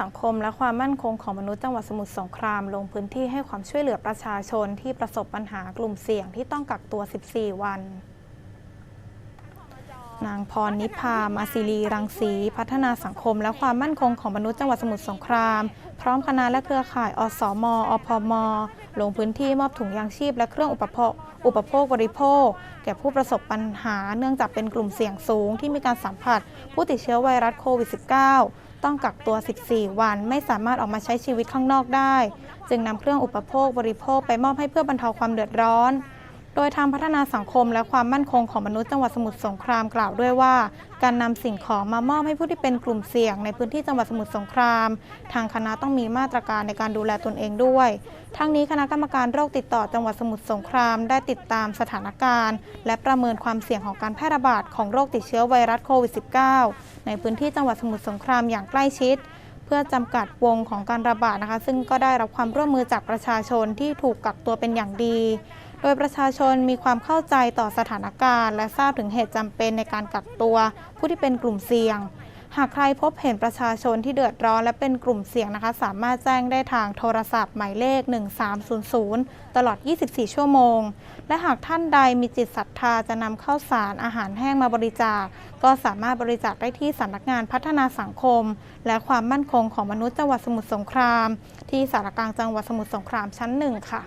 สังคมและความมั่นคงของมนุษย์จังหวัดสมุทรสงคราม ลงพื้นที่ให้ความช่วยเหลือประชาชนที่ประสบปัญหากลุ่มเสี่ยงที่ต้องกักตัว 14 วัน นางพรนิพามาศิลีรังสี พัฒนาสังคม และความมั่นคงของมนุษย์จังหวัดสมุทรสงคราม พร้อมคณะและเครือข่ายอสมอพม ลงพื้นที่มอบถุงยางชีพและเครื่องอุปโภคอุปโภคบริโภค แก่ผู้ประสบปัญหาเนื่องจากเป็นกลุ่มเสี่ยงสูงที่มีการสัมผัส ผู้ติดเชื้อไวรัสโควิด -19 ต้องกักตัว 14 วันไม่สามารถออกมาใช้ชีวิตข้างนอกได้ จึงนำเครื่องอุปโภคบริโภคไปมอบให้เพื่อบรรเทาความเดือดร้อน ดยทางพัฒนาสังคมและความมั่นคงของมนุษย์จังหวัดสมุทรสงครามกล่าวด้วยว่า การนำสิ่งของมามอบให้ผู้ที่เป็นกลุ่มเสี่ยง ในพื้นที่จังหวัดสมุทรสงคราม ทางคณะต้องมีมาตรการในการดูแลตนเองด้วย ทั้งนี้คณะกรรมการโรคติดต่อจังหวัดสมุทรสงคราม ได้ติดตามสถานการณ์ และประเมินความเสี่ยงของการแพร่ระบาดของโรคติดเชื้อไวรัสโควิด -19 ในพื้นที่จังหวัดสมุทรสงครามอย่างใกล้ชิดเพื่อจำกัดวงของการระบาดนะคะ ซึ่งก็ได้รับความร่วมมือจากประชาชนที่ถูกกักตัวเป็นอย่างดี โดยประชาชนมีความเข้าใจต่อสถานการณ์ และทราบถึงเหตุจำเป็นในการกักตัว ผู้ที่เป็นกลุ่มเสี่ยง หากใครพบเห็นประชาชนที่เดือดร้อนและเป็นกลุ่มเสี่ยงนะคะ สามารถแจ้งได้ทางโทรศัพท์หมายเลข 1300 ตลอด 24 ชั่วโมง และหากท่านใดมีจิตศรัทธาจะนำข้าวสารอาหารแห้งมาบริจาค ก็สามารถบริจาคได้ที่สำนักงานพัฒนาสังคม และความมั่นคงของมนุษย์จังหวัดสมุทรสงคราม ที่สารกลางจังหวัดสมุทรสงครามชั้นหนึ่งค่ะ